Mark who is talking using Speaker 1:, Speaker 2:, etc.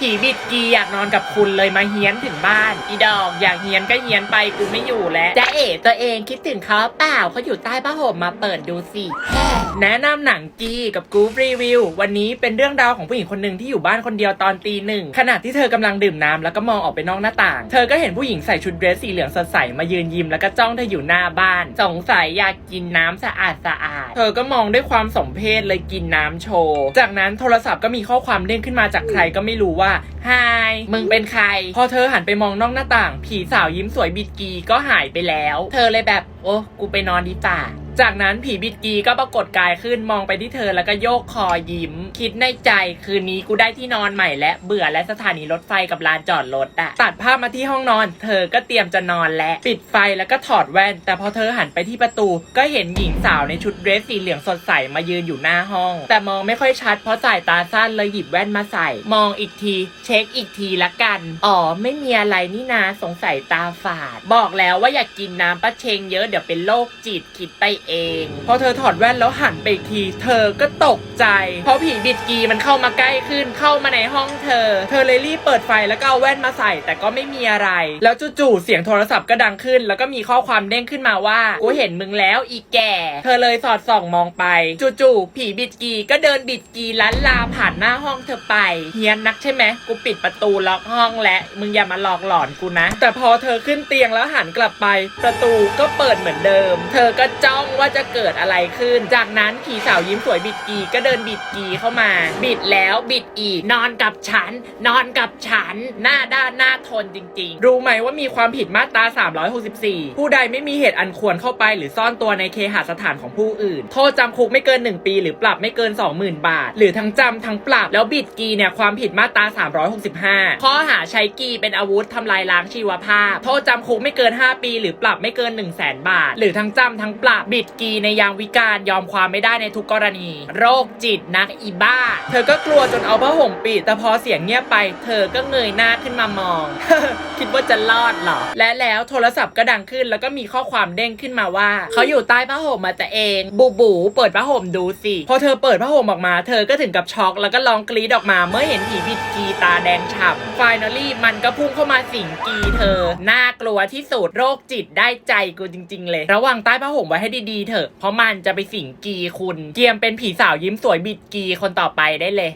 Speaker 1: ผีบิดกีอยากนอนกับคุณเลยมาเฮี้ยนถึงบ้าน อีดอกอยากเฮี้ยนก็เฮี้ยนไปกูไม่อยู่แล้วจะเอ๋ตัวเองคิดถึงเขาเปล่าเขาอยู่ใต้ผ้าห่มมาเปิดดูสิแนะนำหนังจีกับกูฟรีวิว วันนี้เป็นเรื่องราวของผู้หญิงคนหนึ่งที่อยู่บ้านคนเดียวตอนตีหนึ่งขณะที่เธอกำลังดื่มน้ำแล้วก็มองออกไปนอกหน้าต่าง เธอก็เห็นผู้หญิงใส่ชุดเดรสสีเหลืองสดใสมายืนยิ้มแล้วก็จ้องเธออยู่หน้าบ้าน สงสัยอยากกินน้ำสะอาดสะอาด เธอก็มองด้วยความสมเพชเลยกินน้ำโชว์ จากนั้นโทรศัพท์ก็มีข้อความเด้งขึ้นมาจากใครก็ไม่รู้ว่าฮายมึงเป็นใคร พอเธอหันไปมองนอกหน้าต่าง ผีสาวยิ้มสวยบิดกีก็หายไปแล้ว เธอเลยแบบ โอ้กูไปนอนดีป่า จากนั้นผีบิดกีก็ปรากฏกายขึ้นมองไปที่เธอแล้วก็โยกคอยิ้ม คิดในใจคืนนี้กูได้ที่นอนใหม่และเบื่อและสถานีรถไฟกับลานจอดรถอะตัดภาพมาที่ห้องนอน เธอก็เตรียมจะนอนและปิดไฟแล้วก็ถอดแว่น แต่พอเธอหันไปที่ประตู ก็เห็นหญิงสาวในชุดเดรสสีเหลืองสดใสมายืนอยู่หน้าห้อง แต่มองไม่ค่อยชัดเพราะสายตาสั้นเลยหยิบแว่นมาใส่ มองอีกที เช็คอีกทีละกันอ๋อไม่มีอะไรนี่นาสงสัยตาฝาด บอกแล้วว่าอยากกินน้ำปะเชงเยอะเดี๋ยวเป็นโรคจิตคิดไปเอง พอเธอถอดแว่นแล้วหันไปอีกที เธอก็ตกใจ เพราะผีบิดกีมันเข้ามาใกล้ขึ้นเข้ามาในห้องเธอ เธอเลยรีบเปิดไฟแล้วก็เอาแว่นมาใส่ แต่ก็ไม่มีอะไร แล้วจู่ๆเสียงโทรศัพท์ก็ดังขึ้น แล้วก็มีข้อความเด้งขึ้นมาว่ากูเห็นมึงแล้วอีแก่ เธอเลยสอดส่องมองไป จู่ๆผีบิดกีก็เดินบิดกีลันลาผ่านหน้าห้องเธอไปเฮียนนักใช่ไหมกูปิดประตูล็อกห้องและมึงอย่ามาหลอกหลอนกูนะ แต่พอเธอขึ้นเตียงแล้วหันกลับไป ประตูก็เปิดเหมือนเดิม เธอก็จ้อง ว่าจะเกิดอะไรขึ้น จากนั้นผีสาวยิ้มสวยบิดกีก็เดินบิดกีเข้ามา บิดแล้วบิดอีก นอนกับฉัน นอนกับฉัน หน้าด้านหน้าทนจริง ๆ รู้ไหมว่ามีความผิดมาตรา 364 ผู้ใดไม่มีเหตุอันควรเข้าไป หรือซ่อนตัวในเคหสถานของผู้อื่น โทษจำคุกไม่เกิน 1 ปี หรือปรับไม่เกิน 20,000 บาท หรือทั้งจำทั้งปรับ แล้วบิดกีเนี่ยความผิดมาตรา 365 ข้อหาใช้กีเป็นอาวุธทำลายล้างชีวภาพ โทษจำคุกไม่เกิน 5 ปี หรือปรับไม่เกิน 1 0 0 0 0แบาท หรือทั้งจำทั้งปรับบิดกีในยามวิการยอมความไม่ได้ในทุกกรณี โรคจิตนักอีบ้า เธอก็กลัวจนเอาผ้าห่มปิดแต่พอเสียงเงียบไป เธอก็เงยหน้าขึ้นมามอง คิดว่าจะรอดเหรอ และแล้วโทรศัพท์ก็ดังขึ้นแล้วก็มีข้อความเด้งขึ้นมาว่า เขาอยู่ใต้ผ้าห่มมาแต่เอง บูบูเปิดผ้าห่มดูสิ พอเธอเปิดผ้าห่มออกมา เธอก็ถึงกับช็อกแล้วก็ร้องกรีดออกมา เมื่อเห็นผีบิดกีตาแดงฉ่ำฟ i น a ลี่มันก็พุ่งเข้ามาสิงกีเธอ น่ากลัวที่สุดโรคจิตได้ใจกูจริง ๆ เลย ระวังใต้ผ้าห่มไว้ให้ดีๆเถอะ เพราะมันจะไปสิงกีคุณ เกียมเป็นผีสาวยิ้มสวยบิดกีคนต่อไปได้เลย